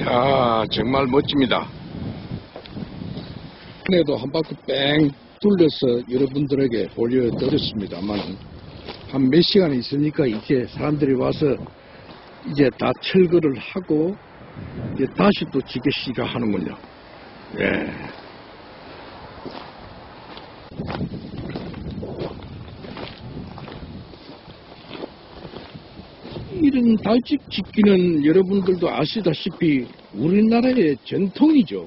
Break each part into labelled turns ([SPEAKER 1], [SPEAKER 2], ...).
[SPEAKER 1] 야 정말 멋집니다.
[SPEAKER 2] 전에도 한 바퀴 뺑 둘러서 여러분들에게 보여드렸습니다만 한 몇 시간 있으니까 이제 사람들이 와서 이제 다 철거를 하고 이제 다시 또 지게 시작하는군요. 예. 이런 달집 짓기는 여러분들도 아시다시피 우리나라의 전통이죠.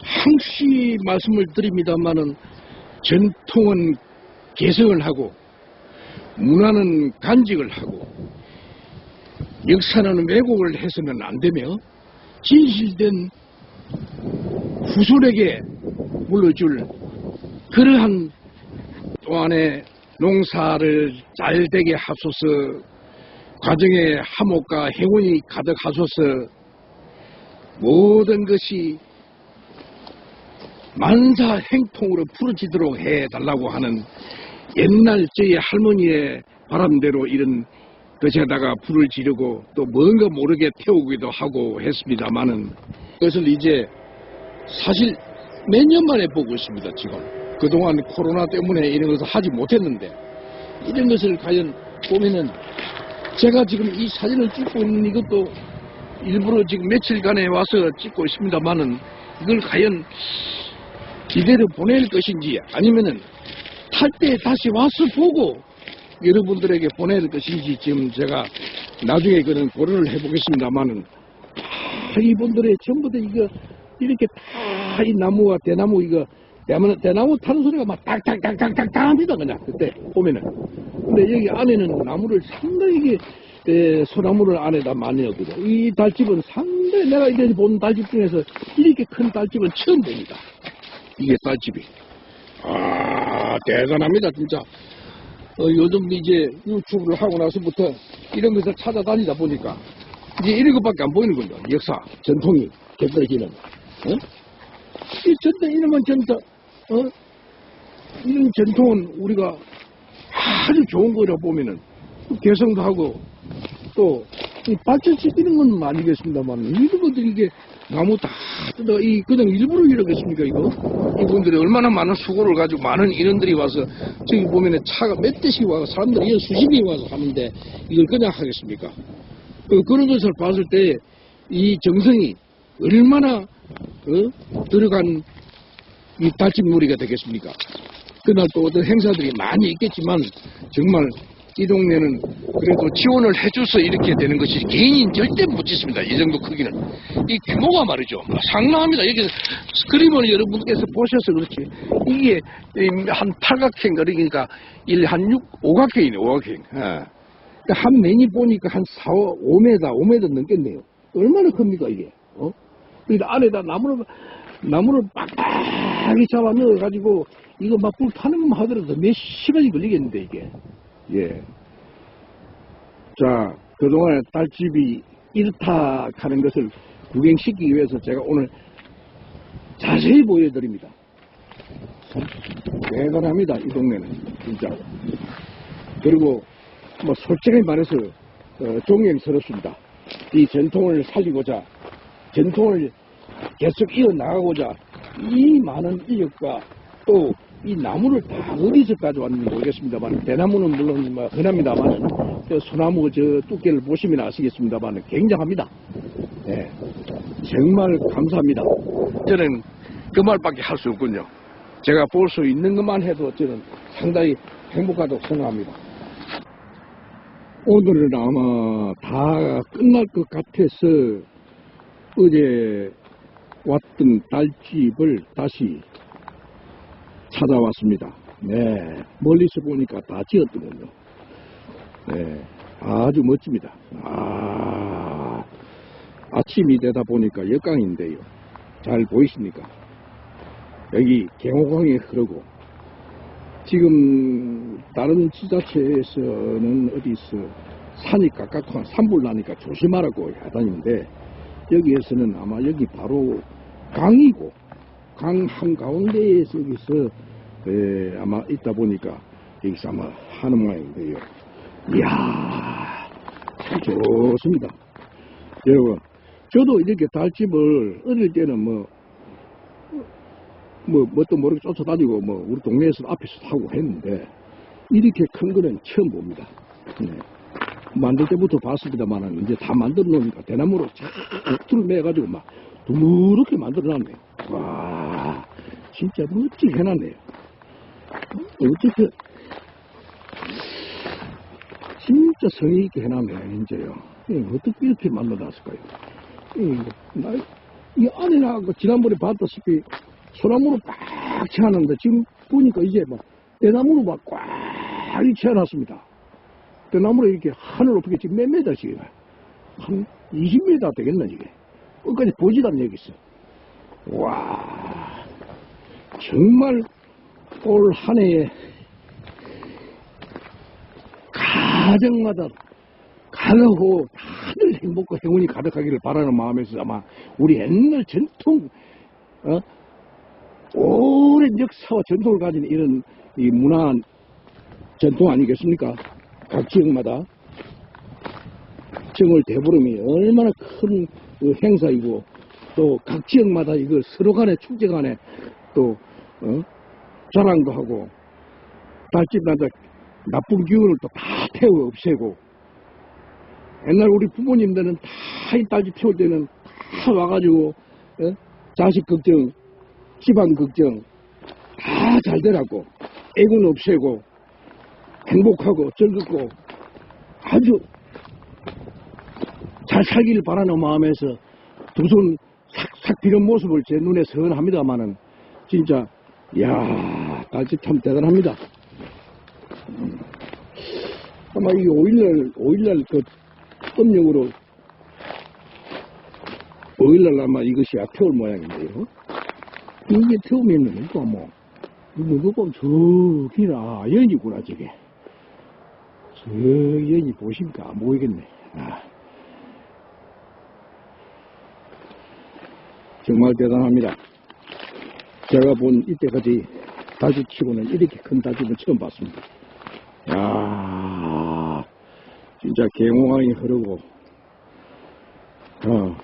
[SPEAKER 2] 항시 말씀을 드립니다만은 전통은 개성을 하고 문화는 간직을 하고 역사는 왜곡을 해서는 안 되며 진실된 후손에게 물려줄 그러한 또한의 농사를 잘 되게 하소서 과정에 화목과 행운이 가득하소서. 모든 것이 만사 행통으로 풀어지도록 해달라고 하는 옛날 저희 할머니의 바람대로 이런 것에다가 불을 지르고 또 뭔가 모르게 태우기도 하고 했습니다만은 그것을 이제 사실 몇 년 만에 보고 있습니다 지금. 그동안 코로나 때문에 이런 것을 하지 못했는데 이런 것을 과연 보면은 제가 지금 이 사진을 찍고 있는 이것도 일부러 지금 며칠간에 와서 찍고 있습니다만은 이걸 과연 기대를 보낼 것인지 아니면은 탈 때 다시 와서 보고 여러분들에게 보낼 것인지 지금 제가 나중에 그런 고려를 해보겠습니다만은 아, 이분들의 전부 다 이거 이렇게 다 이 나무와 대나무 이거 대나무, 대나무 타는 소리가 막 딱딱딱딱딱 합니다 그냥. 그때 보면은 근데 여기 안에는 나무를 상당히 에, 소나무를 안에다 많이 넣거든 이 달집은 상당히 내가 이제 본 달집 중에서 이렇게 큰 달집은 처음 봅니다 이게 딸집이. 아, 대단합니다, 진짜. 어, 요즘 이제 유튜브를 하고 나서부터 이런 것을 찾아다니다 보니까 이제 이런 것밖에 안 보이는 군요. 역사, 전통이 곁들여지는. 어? 이 전통, 이놈은 전통, 어? 이런 전통은 우리가 아주 좋은 거라 보면은 개성도 하고 또 발전시키는 건 아니겠습니다만 이런 것들이 이게 나무 다 뜯어 이 그냥 일부러 이러겠습니까 이거 이분들이 얼마나 많은 수고를 가지고 많은 인원들이 와서 저기 보면은 차가 몇 대씩 와서 사람들이 이런 수십 명이 와서 하는데 이걸 그냥 하겠습니까 그, 그런 것을 봤을 때 이 정성이 얼마나 어? 들어간 이 달집놀이가 되겠습니까 그날 또 어떤 행사들이 많이 있겠지만 정말 이 동네는 그래도 지원을 해줘서 이렇게 되는 것이 개인인 절대 못 짓습니다. 이 정도 크기는. 이 규모가 말이죠. 상당합니다. 여기 스크림을 여러분께서 보셔서 그렇지. 이게 한 팔각형, 그러니까 1, 한 6, 오각형이네, 오각형. 예. 그러니까 한 면이 보니까 한 4, 5m, 5m 넘겠네요. 얼마나 큽니까, 이게? 어? 그러니까 안에다 나무를, 나무를 빡빡 이 잡아 넣어가지고 이거 막 불 타는 것만 하더라도 몇 시간이 걸리겠는데, 이게. 예. 자, 그동안에 딸집이 이렇다 하는 것을 구경시키기 위해서 제가 오늘 자세히 보여드립니다. 대단합니다, 이 동네는. 진짜. 그리고, 뭐, 솔직히 말해서, 어, 존경스럽습니다. 이 전통을 살리고자, 전통을 계속 이어나가고자, 이 많은 인력과 또 이 나무를 다 어디서 가져왔는지 모르겠습니다만 대나무는 물론 뭐 흔합니다만 저 소나무 저 두께를 보시면 아시겠습니다만 굉장합니다. 예, 정말 감사합니다. 저는 그 말밖에 할 수 없군요. 제가 볼 수 있는 것만 해도 저는 상당히 행복하다고 생각합니다. 오늘은 아마 다 끝날 것 같아서 어제 왔던 딸집을 다시 찾아왔습니다. 네, 멀리서 보니까 다 지었더군요. 네, 아주 멋집니다. 아, 아침이 되다 보니까 역강인데요. 잘 보이십니까? 여기 경호강이 흐르고, 지금 다른 지자체에서는 어디서 산이 가깝고 산불 나니까 조심하라고 하다니는데, 여기에서는 아마 여기 바로 강이고, 강 한가운데에서 여기서 에, 아마 있다 보니까 여기서 아마 하는 모양인데요. 이야, 참 좋습니다. 여러분, 저도 이렇게 달집을 어릴 때는 뭐, 뭐, 뭣도 모르게 쫓아다니고, 뭐, 우리 동네에서 앞에서 타고 했는데, 이렇게 큰 거는 처음 봅니다. 네. 만들 때부터 봤습니다만은, 이제 다 만들어 놓으니까 대나무로 쫙 매가지고 막, 두무렇게 만들어 놨네요. 와, 진짜 멋지게 해놨네요. 어떻게, 진짜 성의 있게 해놨네, 이제요. 예, 어떻게 이렇게 만들어놨을까요? 예, 나, 이 안에나, 그 지난번에 봤다시피, 소나무로 꽉 채워놨는데, 지금 보니까 이제 막, 대나무로 막 꽉 채워놨습니다. 대나무로 이렇게 하늘 높게 지금 몇 메다씩, 한 20m 되겠나, 이게. 끝까지 보지도 않네, 여기서. 와, 정말 올 한 해에 가정마다 가르고 다들 행복과 행운이 가득하기를 바라는 마음에서 아마 우리 옛날 전통, 어? 오랜 역사와 전통을 가진 이런 이 문화 전통 아니겠습니까? 각 지역마다 정월 대보름이 얼마나 큰 그 행사이고 또 각 지역마다 이거 서로 간에 축제 간에 또 어? 자랑도 하고 달집마다 나쁜 기운을 또 다 태워 없애고 옛날 우리 부모님들은 다 이 딸집 태울 때는 다 와가지고 어? 자식 걱정 집안 걱정 다 잘 되라고 애군 없애고 행복하고 즐겁고 아주 잘 살기를 바라는 마음에서 두 손 싹싹 비는 모습을 제 눈에 선합니다마는 진짜 이야 딸집 참 대단합니다. 음. 아마 이 5일날 5일날 그 음력으로 5일날 아마 이것이 태울 모양인데요. 이게 태우면은 이거 뭐 이거 누가 저기나 연이구나 저게 저 연이 보십니까 안 보이겠네. 아. 정말 대단합니다. 제가 본 이때까지 다집 치고는 이렇게 큰 다집은 처음 봤습니다. 야 진짜 계몽강이 흐르고, 어,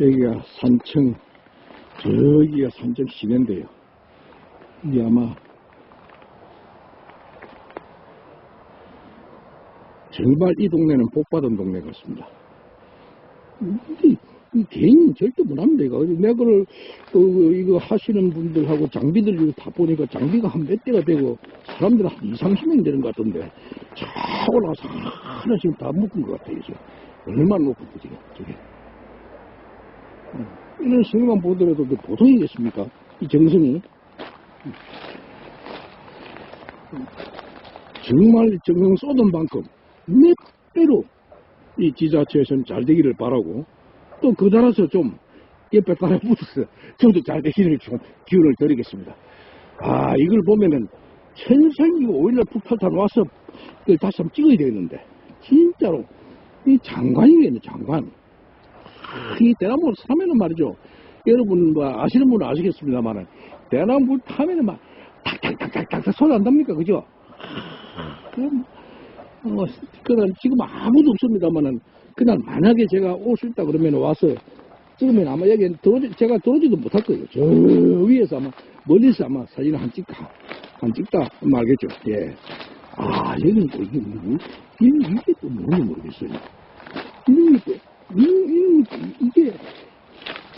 [SPEAKER 2] 여기가 산청, 저기가 산청 시내인데요. 이게 아마 정말 이 동네는 복받은 동네 같습니다. 개인 절대 못합니다. 이거. 내가 그걸, 어, 이거 하시는 분들하고 장비들 다 보니까 장비가 한 몇 대가 되고 사람들 한 2, 30명 되는 것 같던데 쫙 올라가서 하나씩 다 묶은 것 같아요. 이제. 얼마나 높은 거지, 저게. 어, 이런 성만 보더라도 그 보통이겠습니까? 이 정성이. 정말 정성 쏟은 만큼 몇 배로 이 지자체에서는 잘 되기를 바라고 또그 따라서 좀 옆에 따라 붙어서 저도 잘 되기를 좀 기운을 드리겠습니다. 아 이걸 보면은 천상이 5일날 북탈탄 와서 그걸 다시 한번 찍어야 되겠는데 진짜로 이 장관이겠네 장관 아, 이 대나무 타면은 말이죠 여러분 뭐 아시는 분은 아시겠습니다만은 대나무 타면은 막 탁탁탁탁탁 소리 난답니까 그죠? 그럼 어, 그날 지금 아무도 없습니다만은 그날 만약에 제가 올 수 있다 그러면 와서 찍으면 아마 여기 들어오지 제가 들어오지도 못할 거예요. 저 위에서 아마 멀리서 아마 사진을 한 찍다 한 찍다 말겠죠. 예. 아 여기는 또 이게 뭐 이게, 이게 또 뭔지 모르겠어요. 이게 또 이, 이, 이게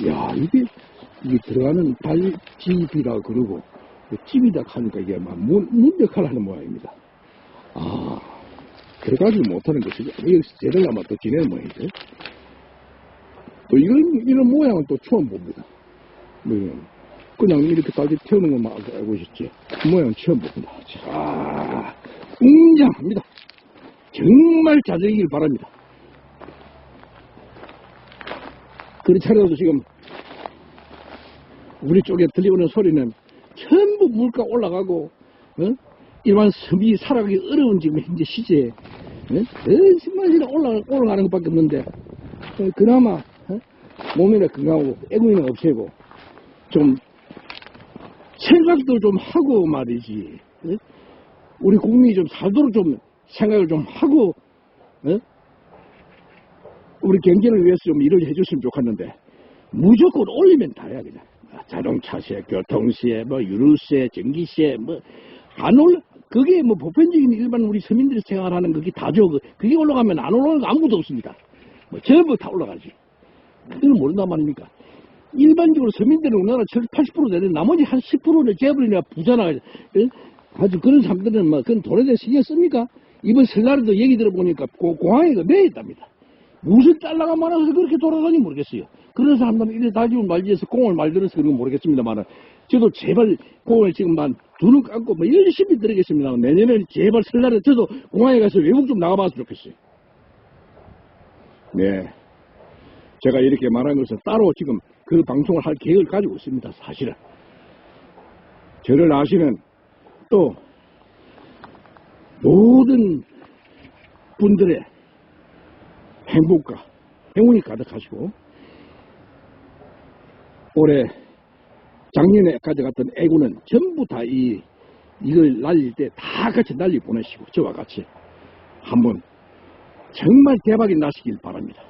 [SPEAKER 2] 야 이게 이게 들어가는 발집이라 그러고 집이다 하니까 이게 막 문, 문 역할을 하는 모양입니다. 아. 들어가지 못하는 것이죠. 여기서 제대로 아마 또 지내는 모양이죠. 또 이런, 이런 모양은 또 처음 봅니다. 뭐, 그냥 이렇게 다시 태우는 것만 알고 있었지. 그 모양은 처음 봅니다. 자, 웅장합니다. 정말 잘 되길 바랍니다. 그렇지 않아도 지금 우리 쪽에 들려오는 소리는 전부 물가 올라가고, 어? 일반 섬이 살아가기 어려운 지금 현재 시제에 정말 올라, 올라가는 것밖에 없는데 어, 그나마 어? 몸이나 건강하고 애군이나 없애고 좀 생각도 좀 하고 말이지 어? 우리 국민이 좀 살도록 좀 생각을 좀 하고 어? 우리 경제를 위해서 좀 일을 해줬으면 좋겠는데 무조건 올리면 다야 그냥 아, 자동차세, 교통세, 뭐 유류세, 전기세 뭐 안 올라 그게 뭐 보편적인 일반 우리 서민들이 생활하는 그게 다죠. 그- 그게 올라가면 안 올라가는 거 아무것도 없습니다. 뭐 전부 다 올라가지. 그걸 모른단 말입니까? 일반적으로 서민들은 우리나라 80% 되는 나머지 한 10%는 재벌이나 부자나 예? 아주 그런 사람들은 뭐 그건 돈에 대해 신경 씁니까? 이번 설날에도 얘기 들어보니까 고- 공항에 그매 있답니다. 무슨 달러가 많아서 그렇게 돌아다니 모르겠어요. 그런 사람들은 이래 다지고 말지에서 공을 말들어서 그런 건 모르겠습니다만 저도 제발 공을 지금만 두 눈 감고 뭐 열심히 들으겠습니다. 내년에 제발 설날에 저도 공항에 가서 외국 좀 나가봤으면 좋겠어요. 네. 제가 이렇게 말한 것은 따로 지금 그 방송을 할 계획을 가지고 있습니다. 사실은. 저를 아시는 또 모든 분들의 행복과 행운이 가득하시고 올해 작년에 가져갔던 애구는 전부 다 이 이걸 날릴 때 다 같이 날리 보내시고 저와 같이 한번 정말 대박이 나시길 바랍니다.